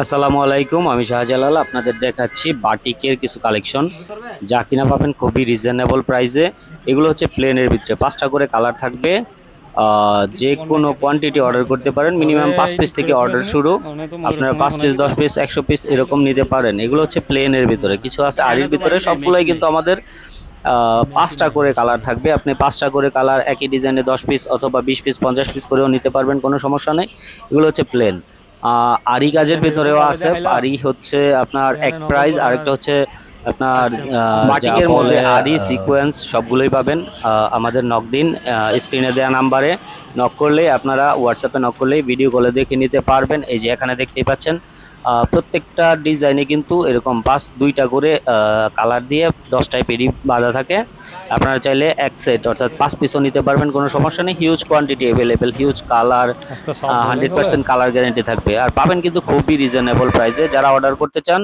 আসসালামু আলাইকুম, আমি শাহজালাল। আপনাদের দেখাচ্ছি বাটিকের কিছু কালেকশন। যা কিনা পাবেন খুবই রিজনেবল প্রাইসে এগুলো হচ্ছে প্লেনের ভিতরে। পাঁচটা করে কালার থাকবে। যে কোনো কোয়ান্টিটি অর্ডার করতে পারেন। মিনিমাম পাঁচ পিস থেকে অর্ডার শুরু। আপনারা পাঁচ পিস দশ পিস একশো পিস এরকম নিতে পারেন। এগুলো হচ্ছে প্লেনের ভিতরে। কিছু আছে আড়ির ভিতরে। সবগুলোই কিন্তু আমাদের পাঁচটা করে কালার থাকবে। আপনি পাঁচটা করে কালার একই ডিজাইনে দশ পিস অথবা বিশ পিস পঞ্চাশ পিস করেও নিতে পারবেন। কোনো সমস্যা নেই। এগুলো হচ্ছে প্লেন আরি কাজের ভেতরেও আছে। আরি হচ্ছে আপনার এক প্রাইস আরেকটা হচ্ছে আপনার বাটিকের মধ্যে আরি সিকোয়েন্স সবগুলোই পাবেন। আমাদের নক দিন স্ক্রিনে দেওয়া নাম্বারে নক করলে আপনারা হোয়াটসঅ্যাপে নক করলেই ভিডিও কলে দেখে নিতে পারবেন। এই যে এখানে দেখতেই পাচ্ছেন প্রত্যেকটা ডিজাইনে কিন্তু এরকম পাঁচ দুইটা করে কালার দিয়ে দশটায় পেরি বাঁধা থাকে। আপনারা চাইলে এক সেট অর্থাৎ পাঁচ পিসও নিতে পারবেন কোনো সমস্যা নেই। Huge quantity available huge colour hundred percent colour guarantee থাকবে। আর পাবেন কিন্তু খুবই রিজনেবল প্রাইসে যারা অর্ডার করতে চান